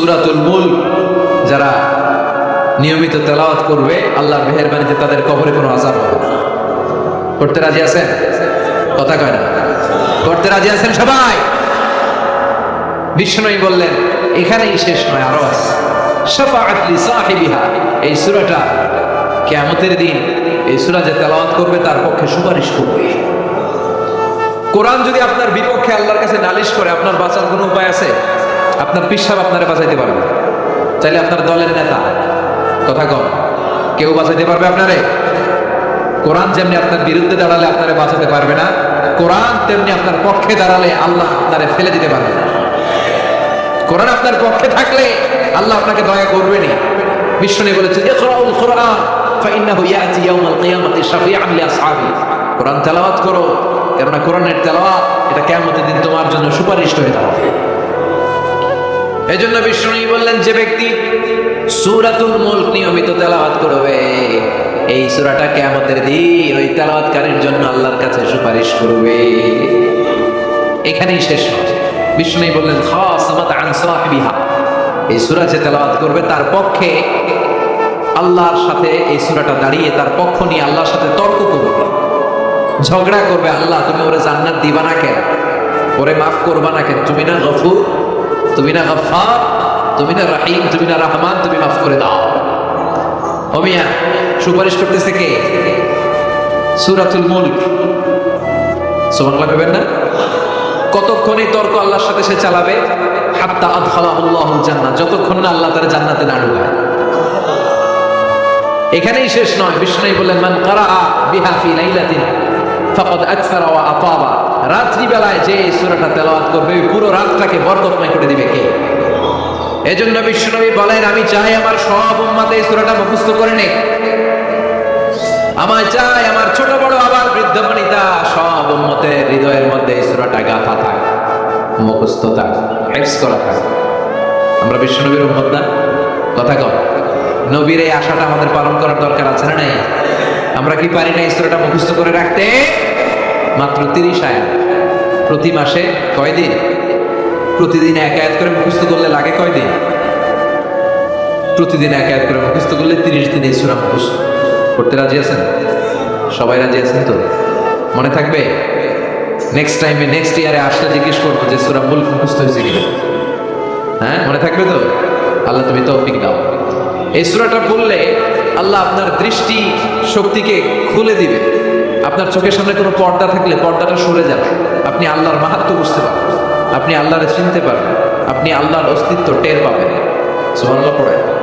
সুরাতুল মুল্ক, যারা নিয়মিত তেলাওয়াত করবে, আল্লাহর মেহেরবানিতে তাদের কবরে কোনো আজাব হবে না। করতে রাজি আছেন? কথা কয় না। করতে রাজি আছেন সবাই? বিষ্ণুই বললেন, এখানেই শেষ নয়, আরও আছে। এই সূরাটা কিয়ামতের দিন এই সূরা যে তেলাওয়াত করবে, তার পক্ষে সুপারিশ করবে। কোরআন যদি আপনার বিপক্ষে আল্লাহর কাছে নালিশ করে, আপনার বাঁচার কোনো উপায় আছে? আপনার পিসাব আপনারে বাঁচাইতে পারবে। চাইলে আপনার দলের নেতা। কথা কম। কেউ বাঁচাইতে পারবে আপনারে? কোরআন যেমনি আপনার বিরুদ্ধে দাঁড়ালে আপনারে বাঁচাতে পারবে না, কোরআন তেমনি আপনার পক্ষে দাঁড়ালে আল্লাহ আপনারে ফেলে দিতে পারবে না। কোরআন আপনার পক্ষে থাকলে আল্লাহ আপনাকে দয়া করবেনই বিষ্ণু বলেছেন ইকরাউল কোরআন ফাইন্নাহু ইয়াতি ইয়াউমাল কিয়ামাতি শাফিআন লিআসহাবি। কোরআন তেলাওয়াত করো, কেননা কোরআনের তেলাওয়াত এটা কিয়ামতের দিন তোমার জন্য সুপারিশ হয়ে দাঁড়াবে এজন্য বিষ্ণু বললেন, যে ব্যক্তি সূরাতুল মুলক নিয়মিত তেলাওয়াত করবে, এই সূরাটা কিয়ামতের দিন ওই তেলাওয়াতকারীর জন্য আল্লাহর কাছে সুপারিশ করবে। এখানেই শেষ নয় বিষ্ণু বললেন, খাসামাত আন সাহিবিহা। এই সূরা যে তেলাওয়াত করবে, তার পক্ষে আল্লাহর সাথে এই সূরাটা দাঁড়িয়ে, তার পক্ষ নিয়ে আল্লাহর সাথে তর্ক করবে। ঝগড়া করবে, আল্লাহ, তুমি ওরে জান্নাত দিবা না কেন? ওরে মাফ করবা না কেন? তুমি না গফুর? তুমি না গফার তুমি না রাহিম, তুমি না রহমান, তুমি মাফ করে দাও। হমিয়া সুপারিশ করতেছে কে? সূরাতুল মুলক। কইবেন না? কতক্ষণ তর্ক আল্লাহর সাথে সে চালাবে? হাত্তা আদখালাহুল্লাহুল জান্নাত। যতক্ষণ না আল্লাহ তার জান্নাতে না এখানেই শেষ নয়। বিষ্ণু বললেন, মান কারাআ বিহা ফি লাইলাতিন, ফাকাদ আকসারা ওয়া আতাবা। রাত্রি বেলায় যে এই সূরাটা তেলাওয়াত করবে, ওই পুরো রাতটাকে বরকতময় করে দিবে কে? এজন্য বিশ্বনবী বলেন, আমি চাই আমার সব উম্মতে এই সূরাটা মুখস্থ করে নে আমার চাই আমার ছোট বড় আবার বৃদ্ধ বনিতা সব উম্মতের হৃদয়ের মধ্যে এই সূরাটা গাথা থাক, মুখস্থ থাক, হেফজ করা থাক। আমরা বিশ্বনবীর উম্মত না কথা কম নবীর এই আশাটা আমাদের পালন করার দরকার আছে না নাই? আমরা কি পারি না এই সূরাটা মুখস্থ করে রাখতে? মাত্র তিরিশ আয়াত। প্রতি মাসে কয়দিন প্রতিদিন এক আয়াত করে মুখস্থ করলে লাগে কয়দিন প্রতিদিন এক আয়াত করে মুখস্থ করলে তিরিশ দিন এই সূরা মুখস্থ। করতে রাজি আছেন? সবাই রাজি আছেন তো? মনে থাকবে? নেক্সট টাইমে নেক্সট ইয়ারে আসলে জিজ্ঞেস করব যে সুরা মূল মুখস্থ হয়েছে কিনা। হ্যাঁ মনে থাকবে তো? আল্লাহ তুমি তৌফিক দাও। এই সুরাটা বললে আল্লাহ আপনার দৃষ্টি শক্তিকে খুলে দিবে। আপনার চোখের সামনে কোনো পর্দা থাকলে পর্দাটা সরে যাবে। আপনি আল্লাহর মাহাত্ম বুঝতে পারবেন। আপনি আল্লাহরে চিনতে পারবেন। আপনি আল্লাহর অস্তিত্ব টের পাবেন। সুবহানাল্লাহ পড়ে